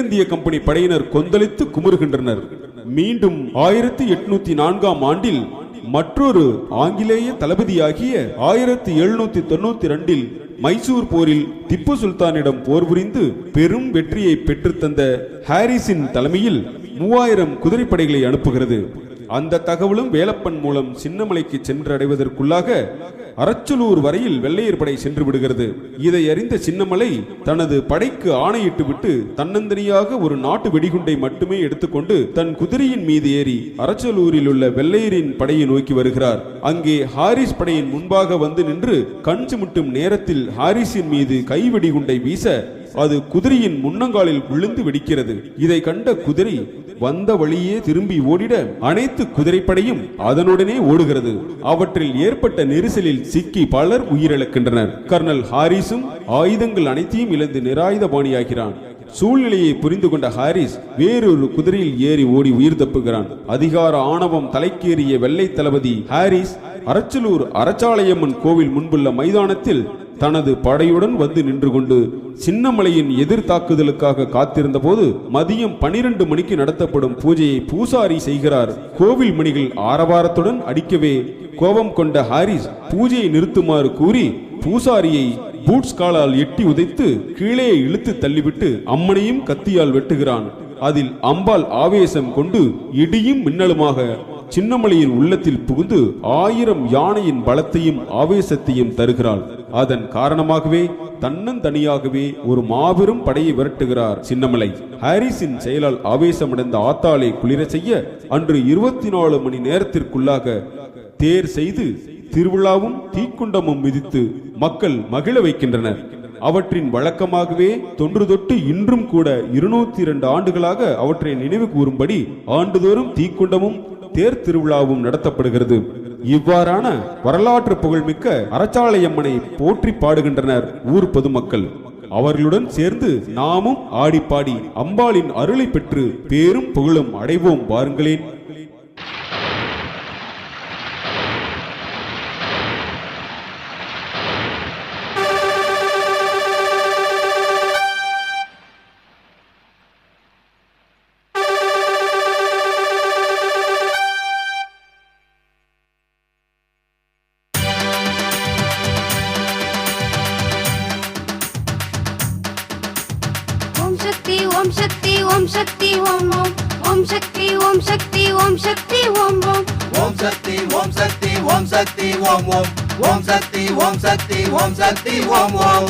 கிழக்கிந்திய கம்பெனி படையினர் கொந்தளித்து குமுறுகின்றனர். மீண்டும் ஆயிரத்தி எட்நூத்தி நான்காம் ஆண்டில் மற்றொரு ஆங்கிலேய தளபதியாகிய ஆயிரத்தி எழுநூத்தி தொண்ணூத்தி ரெண்டில் மைசூர் போரில் திப்பு சுல்தானிடம் போர் புரிந்து பெரும் வெற்றியை பெற்றுத்தந்த ஹாரிஸின் தலைமையில் மூவாயிரம் குதிரைப்படைகளை அனுப்புகிறது. அந்த தகவலும் வேலப்பன் மூலம் சின்னமலைக்கு சென்றடைவதற்குள்ளாக அரச்சலூர் வரையில் வெள்ளையர் படை சென்று விடுகிறது. இதை அறிந்த சின்னமலை தனது படைக்கு ஆணையிட்டு விட்டு தன்னந்தனியாக ஒரு நாட்டு வெடிகுண்டை மட்டுமே எடுத்துக்கொண்டு தன் குதிரையின் மீது ஏறி அரச்சலூரில் உள்ள வெள்ளையரின் படையை நோக்கி வருகிறார். அங்கே ஹாரிஸ் படையின் முன்பாக வந்து நின்று கண் சிமிட்டும் நேரத்தில் ஹாரிஸின் மீது கை வெடிகுண்டை வீச அது குதிரையின் முன்னங்காலில் விழுந்து வெடிக்கிறது. இதை கண்ட குதிரை வந்த வழியே திரும்பி ஓடிட அனைத்து குதிரைப்படையும் அதனுடனே ஓடுகிறது. அவற்றில் ஏற்பட்ட நெரிசலில் சிக்கி பலர் உயிரிழக்கின்றனர். கர்னல் ஹாரிஸும் ஆயுதங்கள் அனைத்தையும் இழந்து நிராயுதபாணியாகிறான். சூழ்நிலையை புரிந்து கொண்ட ஹாரிஸ் வேறொரு குதிரையில் ஏறி ஓடி உயிர் தப்புகிறான். அதிகார ஆணவம் தலைக்கேறிய வெள்ளை தளபதி ஹாரிஸ் அரச்சலூர் அரச்சாலயம்மன் கோவில் முன்புள்ள மைதானத்தில் தனது படையுடன் வந்து நின்று கொண்டு சின்னமலையின் எதிர் தாக்குதலுக்காக காத்திருந்த போது மதியம் பனிரெண்டு மணிக்கு நடத்தப்படும் பூஜையை பூசாரி செய்கிறார். கோவில் மணிகள் ஆரவாரத்துடன் அடிக்கவே கோபம் கொண்ட ஹாரிஸ் பூஜையை நிறுத்துமாறு கூறி பூசாரியை பூட்ஸ் காலால் எட்டி உதைத்து கீழே இழுத்து தள்ளிவிட்டு அம்மனையும் கத்தியால் வெட்டுகிறான். அதில் அம்பாள் ஆவேசம் கொண்டு இடியும் மின்னலுமாக சின்னமலையின் உள்ளத்தில் புகுந்து ஆயிரம் யானையின் பலத்தையும் ஆவேசத்தையும் தருகிறாள். அதன் காரணமாகவே தன்னந்தனியாகவே ஒரு மாபெரும் படையை விரட்டுகிறார் சின்னமலை. ஹாரிஸின் செயலால் ஆவேசமடைந்த ஆத்தாளை குளிர செய்ய அன்று இருபத்தி நாலு மணி நேரத்திற்குள்ளாக தேர் செய்து திருவிழாவும் தீக்குண்டமும் மிதித்து மக்கள் மகிழ வைக்கின்றனர். அவற்றின் வழக்கமாகவே தொன்று தொட்டு இன்றும் கூட இருநூத்தி இரண்டு ஆண்டுகளாக அவற்றை நினைவு கூறும்படி ஆண்டுதோறும் தீக்குண்டமும் தேர் திருவிழாவும் நடத்தப்படுகிறது. இவ்வாறான வரலாற்று புகழ்மிக்க அரச்சாலையம்மனை போற்றி பாடுகின்றனர் ஊர் பொதுமக்கள். அவர்களுடன் சேர்ந்து நாமும் ஆடிப்பாடி அம்பாளின் அருளை பெற்று பேரும் புகழும் அடைவோம் வாருங்களேன். ஓம் சக்தி ஓம் சக்தி ஓம் ஓம் ஓம் சக்தி ஓம் சக்தி ஓம் சக்தி ஓம் ஓம் ஓம் சக்தி ஓம் சக்தி ஓம் சக்தி ஓம் ஓம் ஓம் சக்தி ஓம் சக்தி ஓம் சக்தி ஓம் ஓம்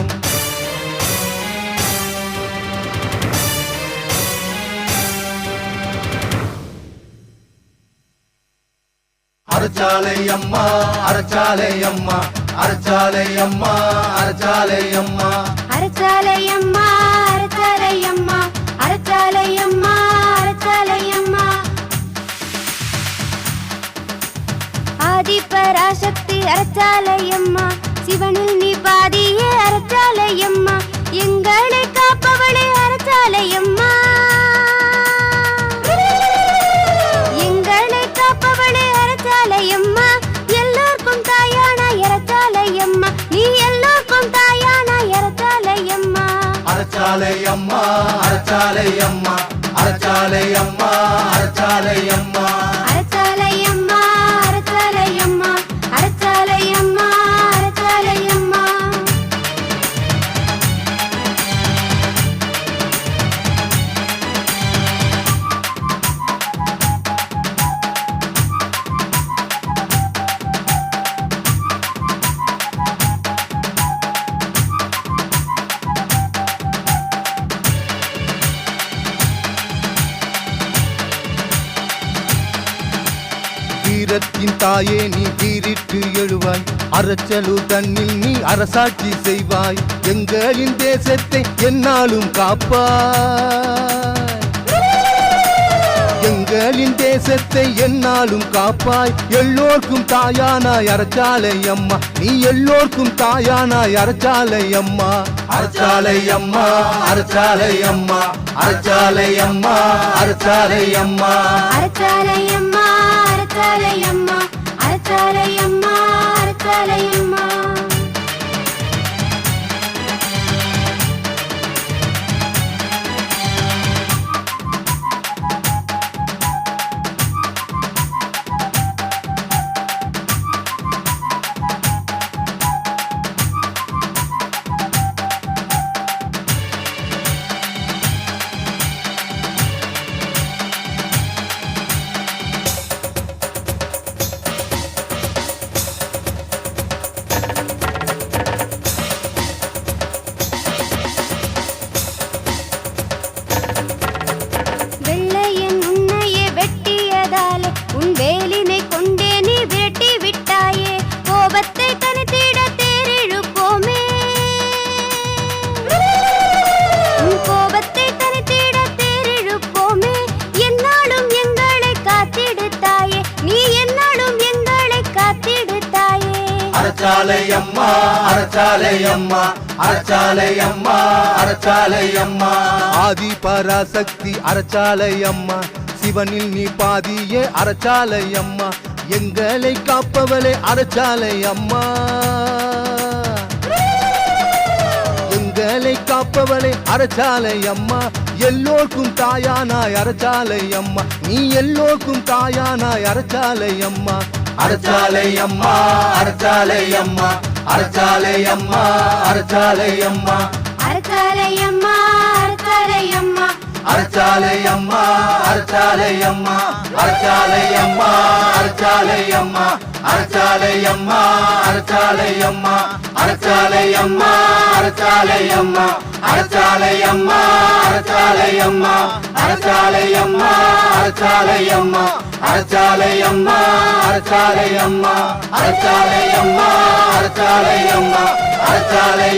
அரச்சாலை அம்மா அரச்சாலை அம்மா அரச்சாலை அம்மா அரச்சாலை அம்மா அரச்சாலையம்மா அரச்சாலையம்மா அரச்சாலையம்மா அரச்சாலையம்மா ஆதிபராசக்தி அரச்சாலையம்மா சிவனில் நீ பாதியே அரச்சாலையம்மா எங்களை காப்பவளே அரச்சாலையம்மா எங்களை காப்பவளே அரச்சாலையம்மா எல்லோருக்கும் தாயான அரச்சாலையம்மா நீ எல்லோருக்கும் தாயான அரச்சாலையம்மா அரச்சாலை அறச்சாலை அம்மா அறச்சாலை அம்மா அறச்சாலை அம்மா. வீரத்தின் தாயே நீ தீரிட்டு எழுவாய். அரச்சலூர் தன்னில் நீ அரசாட்சி செய்வாய். எங்களின் தேசத்தை என்னாலும் காப்பாய். எங்களின் தேசத்தை என்னாலும் காப்பாய். எல்லோர்க்கும் தாயானாய் அரச்சாலை அம்மா. நீ எல்லோர்க்கும் தாயானாய் அரச்சாலை அம்மா. அரச்சாலை அம்மா அரச்சாலை அம்மா. அரச்சாலை அம்மா அரச்சாலை அம்மா. அரச்சாலை அம்மா. அரச்சாலையம்மா அம்மா அரச்சாலையம்மா அம்மா. அறச்சாலை அம்மா அறச்சாலை அம்மா அறச்சாலை அம்மா அறச்சாலை அம்மா ஆதி பராசக்தி அறச்சாலை அம்மா சிவனில் நீ பாதியே அறச்சாலை அம்மா எங்களை காப்பவளே அறச்சாலை அம்மா எங்களை காப்பவளே அறச்சாலை அம்மா எல்லோர்க்கும் தாயானாய் அறச்சாலை அம்மா நீ எல்லோர்க்கும் தாயானாய் அறச்சாலை அம்மா அரச்சாலை அம்மா அரச்சாலை அம்மா அரச்சாலை அம்மா அரச்சாலை அம்மா அரச்சாலை அம்மா அரச்சாலை அம்மா அரச்சாலை அம்மா அரச்சாலை அம்மா அரச்சாலை அம்மா அரச்சாலை அம்மா அரச்சாலை அம்மா அரச்சாலை அம்மா அரச்சாலை அம்மா அரச்சாலை அம்மா அரச்சாலை அம்மா அரச்சாலை அம்மா அரச்சாலை அம்மா அரச்சாலை அம்மா அறச்சாலை அம்மா அறச்சாலை அம்மா அறச்சாலை அம்மா அறச்சாலை அம்மா அறச்சாலை